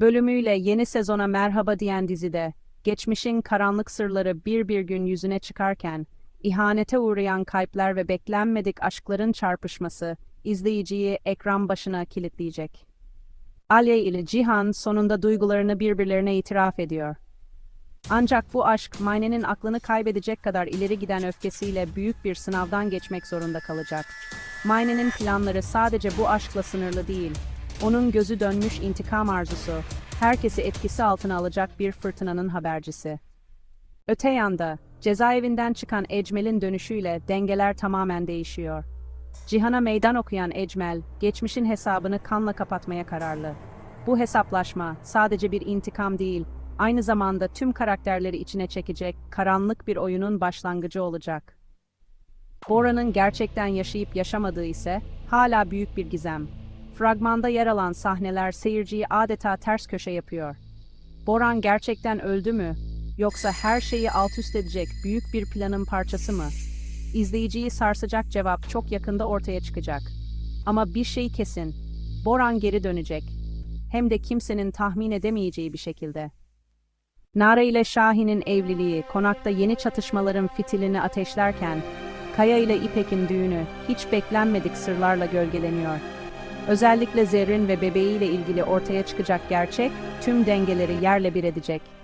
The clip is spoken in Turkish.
bölümüyle yeni sezona merhaba diyen dizide, geçmişin karanlık sırları bir bir gün yüzüne çıkarken, ihanete uğrayan kalpler ve beklenmedik aşkların çarpışması, izleyiciyi ekran başına kilitleyecek. Alye ile Cihan sonunda duygularını birbirlerine itiraf ediyor. Ancak bu aşk Mayne'nin aklını kaybedecek kadar ileri giden öfkesiyle büyük bir sınavdan geçmek zorunda kalacak. Mayne'nin planları sadece bu aşkla sınırlı değil. Onun gözü dönmüş intikam arzusu, herkesi etkisi altına alacak bir fırtınanın habercisi. Öte yanda, cezaevinden çıkan Ecmel'in dönüşüyle dengeler tamamen değişiyor. Cihan'a meydan okuyan Ecmel, geçmişin hesabını kanla kapatmaya kararlı. Bu hesaplaşma sadece bir intikam değil, aynı zamanda tüm karakterleri içine çekecek karanlık bir oyunun başlangıcı olacak. Bora'nın gerçekten yaşayıp yaşamadığı ise hala büyük bir gizem. Fragmanda yer alan sahneler seyirciyi adeta ters köşe yapıyor. Boran gerçekten öldü mü? Yoksa her şeyi alt üst edecek büyük bir planın parçası mı? İzleyiciyi sarsacak cevap çok yakında ortaya çıkacak. Ama bir şey kesin. Boran geri dönecek. Hem de kimsenin tahmin edemeyeceği bir şekilde. Nare ile Şahin'in evliliği konakta yeni çatışmaların fitilini ateşlerken, Kaya ile İpek'in düğünü hiç beklenmedik sırlarla gölgeleniyor. Özellikle Zerrin ve bebeğiyle ilgili ortaya çıkacak gerçek tüm dengeleri yerle bir edecek.